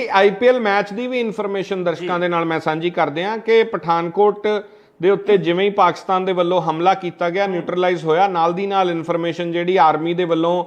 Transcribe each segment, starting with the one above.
IPL match ਦੀ ਵੀ information ਦਰਸ਼ਕਾਂ ਦੇ ਨਾਲ ਮੈਂ ਸਾਂਝੀ ਕਰਦੇ ਹਾਂ ਕਿ ਪਠਾਨਕੋਟ ਦੇ ਉੱਤੇ ਜਿਵੇਂ ਹੀ ਪਾਕਿਸਤਾਨ ਦੇ ਵੱਲੋਂ ਹਮਲਾ ਕੀਤਾ ਗਿਆ ਨਿਊਟਰਲਾਈਜ਼ ਹੋਇਆ ਨਾਲ ਦੀ ਨਾਲ ਇਨਫੋਰਮੇਸ਼ਨ ਜਿਹੜੀ ਆਰਮੀ ਦੇ ਵੱਲੋਂ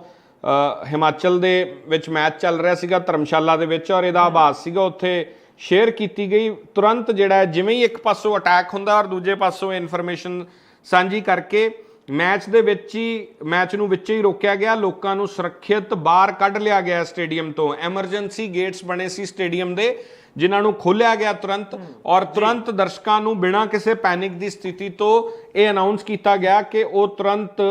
ਹਿਮਾਚਲ ਦੇ ਵਿੱਚ ਮੈਚ ਚੱਲ ਰਿਹਾ ਸੀਗਾ ਧਰਮਸ਼ਾਲਾ ਦੇ ਵਿੱਚ ਔਰ ਇਹਦਾ ਆਭਾਸ ਸੀਗਾ ਉੱਥੇ ਸ਼ੇਅਰ ਕੀਤੀ ਗਈ। ਤੁਰੰਤ ਜਿਹੜਾ ਜਿਵੇਂ ਹੀ ਇੱਕ ਪਾਸੋਂ ਅਟੈਕ ਹੁੰਦਾ ਔਰ ਦੂਜੇ ਪਾਸੋਂ ਇਨਫੋਰਮੇਸ਼ਨ ਸਾਂਝੀ ਕਰਕੇ ਮੈਚ ਦੇ ਵਿੱਚ ਹੀ ਮੈਚ ਨੂੰ ਵਿੱਚ ਹੀ ਰੋਕਿਆ ਗਿਆ ਲੋਕਾਂ ਨੂੰ ਸੁਰੱਖਿਅਤ ਬਾਹਰ ਕੱਢ ਲਿਆ ਗਿਆ ਸਟੇਡੀਅਮ ਤੋਂ। ਐਮਰਜੈਂਸੀ ਗੇਟਸ ਬਣੇ ਸੀ ਸਟੇਡੀਅਮ ਦੇ ਜਿਨ੍ਹਾਂ ਨੂੰ ਖੋਲ੍ਹਿਆ ਗਿਆ ਤੁਰੰਤ। ਔਰ ਤੁਰੰਤ ਦਰਸ਼ਕਾਂ ਨੂੰ ਬਿਨਾਂ ਕਿਸੇ ਪੈਨਿਕ ਦੀ ਸਥਿਤੀ ਤੋਂ ਇਹ ਅਨਾਉਂਸ ਕੀਤਾ ਗਿਆ ਕਿ ਉਹ ਤੁਰੰਤ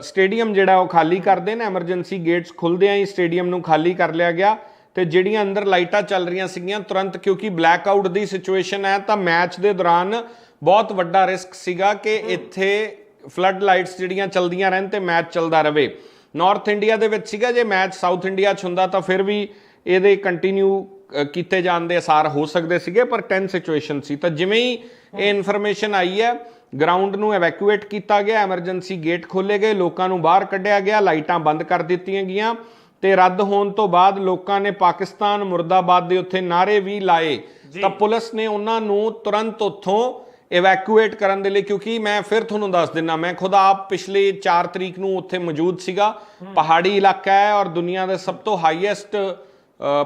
ਸਟੇਡੀਅਮ ਜਿਹੜਾ ਉਹ ਖਾਲੀ ਕਰ ਦੇਣ। ਐਮਰਜੈਂਸੀ ਗੇਟਸ ਖੁੱਲਦਿਆਂ ਹੀ ਸਟੇਡੀਅਮ ਨੂੰ ਖਾਲੀ ਕਰ ਲਿਆ ਗਿਆ। ਤੇ ਜਿਹੜੀਆਂ ਅੰਦਰ ਲਾਈਟਾਂ ਚੱਲ ਰਹੀਆਂ ਸੀਗੀਆਂ ਤੁਰੰਤ ਕਿਉਂਕਿ ਬਲੈਕ ਆਊਟ ਦੀ ਸਿਚੁਏਸ਼ਨ ਹੈ ਤਾਂ ਮੈਚ ਦੇ ਦੌਰਾਨ ਬਹੁਤ ਵੱਡਾ ਰਿਸਕ ਸੀਗਾ ਕਿ ਇੱਥੇ ਫਲੱਡ ਲਾਈਟਸ ਜਿਹੜੀਆਂ ਚਲਦੀਆਂ ਰਹਿਣ ਤੇ ਮੈਚ ਚੱਲਦਾ ਰਵੇ। ਨਾਰਥ ਇੰਡੀਆ ਦੇ ਵਿੱਚ ਸੀਗਾ ਜੇ ਮੈਚ ਸਾਊਥ ਇੰਡੀਆ 'ਚ ਹੁੰਦਾ ਤਾਂ ਫਿਰ ਵੀ ਇਹਦੇ ਕੰਟੀਨਿਊ ਕੀਤੇ ਜਾਣ ਦੇ ਅਸਾਰ ਹੋ ਸਕਦੇ ਸੀਗੇ ਪਰ 10 ਸਿਚੁਏਸ਼ਨ ਸੀ। ਤਾਂ ਜਿਵੇਂ ਹੀ ਇਹ ਇਨਫੋਰਮੇਸ਼ਨ ਆਈ ਹੈ ਗਰਾਊਂਡ ਨੂੰ ਐਵੈਕੂਏਟ ਕੀਤਾ ਗਿਆ ਐਮਰਜੈਂਸੀ ਗੇਟ ਖੋਲੇ ਗਏ ਲੋਕਾਂ ਨੂੰ ਬਾਹਰ ਕੱਢਿਆ ਗਿਆ ਲਾਈਟਾਂ ਬੰਦ ਕਰ ਦਿੱਤੀਆਂ ਗਈਆਂ ਤੇ ਰੱਦ ਹੋਣ ਤੋਂ ਬਾਅਦ ਲੋਕਾਂ ਨੇ ਪਾਕਿਸਤਾਨ ਮੁਰਦਾਬਾਦ ਦੇ ਉੱਥੇ ਨਾਰੇ ਵੀ ਲਾਏ। ਤਾਂ ਪੁਲਿਸ ਨੇ ਉਹਨਾਂ ਨੂੰ ਤੁਰੰਤ ਉੱਥੋਂ ਇਵੈਕੂਏਟ ਕਰਨ ਦੇ ਲਈ ਕਿਉਂਕਿ ਮੈਂ ਫਿਰ ਤੁਹਾਨੂੰ ਦੱਸ ਦਿੰਨਾ ਮੈਂ ਖੁਦ ਆਪ ਪਿਛਲੇ 4 ਤਰੀਕ ਨੂੰ ਉੱਥੇ ਮੌਜੂਦ ਸੀਗਾ। ਪਹਾੜੀ ਇਲਾਕਾ ਹੈ ਔਰ ਦੁਨੀਆ ਦੇ ਸਭ ਤੋਂ ਹਾਈਐਸਟ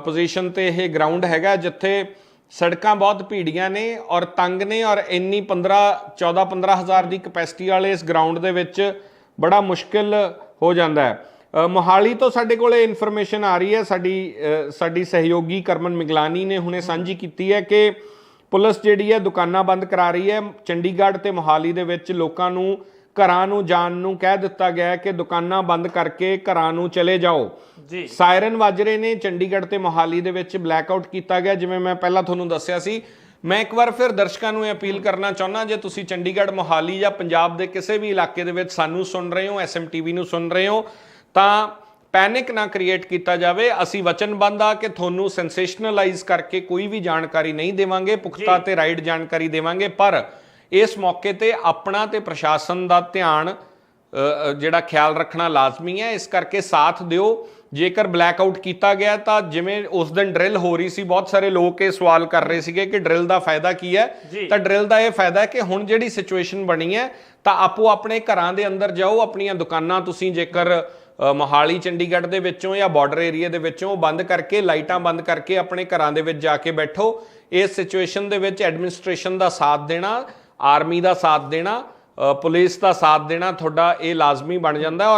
ਪੋਜੀਸ਼ਨ ਤੇ ਇਹ ਗਰਾਊਂਡ ਹੈਗਾ ਜਿੱਥੇ ਸੜਕਾਂ ਬਹੁਤ ਭੀੜੀਆਂ ਨੇ ਔਰ ਤੰਗ ਨੇ ਔਰ ਇੰਨੀ 15 14 15 ਹਜ਼ਾਰ ਦੀ ਕਪੈਸਿਟੀ ਵਾਲੇ ਇਸ ਗਰਾਊਂਡ ਦੇ ਵਿੱਚ ਬੜਾ ਮੁਸ਼ਕਿਲ ਹੋ ਜਾਂਦਾ ਹੈ। ਮੋਹਾਲੀ ਤੋਂ ਸਾਡੇ ਕੋਲੇ ਇਨਫੋਰਮੇਸ਼ਨ ਆ ਰਹੀ ਹੈ ਸਾਡੀ ਸਾਡੀ ਸਹਿਯੋਗੀ ਕਰਮਨ ਮਿਗਲਾਨੀ ਨੇ ਹੁਣੇ ਸਾਂਝੀ ਕੀਤੀ ਹੈ ਕਿ ਪੁਲਿਸ ਜਿਹੜੀ ਹੈ ਦੁਕਾਨਾਂ ਬੰਦ ਕਰਾ ਰਹੀ ਹੈ। ਚੰਡੀਗੜ੍ਹ ਤੇ ਮੋਹਾਲੀ ਦੇ ਵਿੱਚ ਲੋਕਾਂ ਨੂੰ ਘਰਾਂ ਨੂੰ ਜਾਣ ਨੂੰ ਕਹਿ ਦਿੱਤਾ ਗਿਆ ਹੈ ਕਿ ਦੁਕਾਨਾਂ ਬੰਦ ਕਰਕੇ ਘਰਾਂ ਨੂੰ ਚਲੇ ਜਾਓ। ਜੀ। ਸਾਇਰਨ ਵੱਜ ਰਹੇ ਨੇ। ਚੰਡੀਗੜ੍ਹ ਤੇ ਮੋਹਾਲੀ ਦੇ ਵਿੱਚ ਬਲੈਕਆਊਟ ਕੀਤਾ ਗਿਆ ਜਿਵੇਂ ਮੈਂ ਪਹਿਲਾਂ ਤੁਹਾਨੂੰ ਦੱਸਿਆ ਸੀ। ਮੈਂ ਇੱਕ ਵਾਰ ਫਿਰ ਦਰਸ਼ਕਾਂ ਨੂੰ ਇਹ ਅਪੀਲ ਕਰਨਾ ਚਾਹੁੰਦਾ ਜੇ ਤੁਸੀਂ ਚੰਡੀਗੜ੍ਹ ਮੋਹਾਲੀ ਜਾਂ ਪੰਜਾਬ ਦੇ ਕਿਸੇ ਵੀ ਇਲਾਕੇ ਦੇ ਵਿੱਚ ਸਾਨੂੰ ਸੁਣ ਰਹੇ ਹੋ ਐਸਐਮਟੀਵੀ ਨੂੰ ਸੁਣ ਰਹੇ ਹੋ ਤਾਂ ਪੈਨਿਕ ਨਾ ਕ੍ਰੀਏਟ ਕੀਤਾ ਜਾਵੇ। ਅਸੀਂ ਵਚਨਬੰਧ ਆ ਕਿ ਤੁਹਾਨੂੰ ਸੈਂਸੇਸ਼ਨਲਾਈਜ਼ ਕਰਕੇ ਕੋਈ ਵੀ ਜਾਣਕਾਰੀ ਨਹੀਂ ਦੇਵਾਂਗੇ ਪੁਖਤਾ ਤੇ ਰਾਈਟ ਜਾਣਕਾਰੀ ਦੇਵਾਂਗੇ ਪਰ ਇਸ ਮੌਕੇ ਤੇ ਆਪਣਾ ਤੇ ਪ੍ਰਸ਼ਾਸਨ ਦਾ ਧਿਆਨ ਜਿਹੜਾ ਖਿਆਲ ਰੱਖਣਾ ਲਾਜ਼ਮੀ ਹੈ। ਇਸ ਕਰਕੇ ਸਾਥ ਦਿਓ। ਜੇਕਰ ਬਲੈਕਆਊਟ ਕੀਤਾ ਗਿਆ ਤਾਂ ਜਿਵੇਂ ਉਸ ਦਿਨ ਡਰਿਲ ਹੋ ਰਹੀ ਸੀ ਬਹੁਤ ਸਾਰੇ ਲੋਕ ਇਹ ਸਵਾਲ ਕਰ ਰਹੇ ਸੀਗੇ ਕਿ ਡਰਿਲ ਦਾ ਫਾਇਦਾ ਕੀ ਹੈ। ਤਾਂ ਡਰਿਲ ਦਾ ਇਹ ਫਾਇਦਾ ਹੈ ਕਿ ਹੁਣ ਜਿਹੜੀ ਸਿਚੁਏਸ਼ਨ ਬਣੀ ਹੈ ਤਾਂ ਆਪੋ ਆਪਣੇ ਘਰਾਂ ਦੇ ਅੰਦਰ ਜਾਓ ਆਪਣੀਆਂ ਦੁਕਾਨਾਂ ਤੁਸੀਂ ਜੇਕਰ ਮੋਹਾਲੀ, ਚੰਡੀਗੜ੍ਹ ਦੇ ਵਿੱਚੋਂ ਜਾਂ ਬਾਰਡਰ ਏਰੀਆ ਦੇ ਵਿੱਚੋਂ ਬੰਦ ਕਰਕੇ, ਲਾਈਟਾਂ ਬੰਦ ਕਰਕੇ ਆਪਣੇ ਘਰਾਂ ਦੇ ਵਿੱਚ ਜਾ ਕੇ ਬੈਠੋ। ਇਸ ਸਿਚੁਏਸ਼ਨ ਦੇ ਵਿੱਚ ਐਡਮਿਨਿਸਟ੍ਰੇਸ਼ਨ ਦਾ ਸਾਥ ਦੇਣਾ ਆਰਮੀ ਦਾ ਸਾਥ ਦੇਣਾ ਪੁਲਿਸ ਦਾ ਸਾਥ ਦੇਣਾ, ਤੁਹਾਡਾ ਇਹ ਲਾਜ਼ਮੀ ਬਣ ਜਾਂਦਾ ਔਰ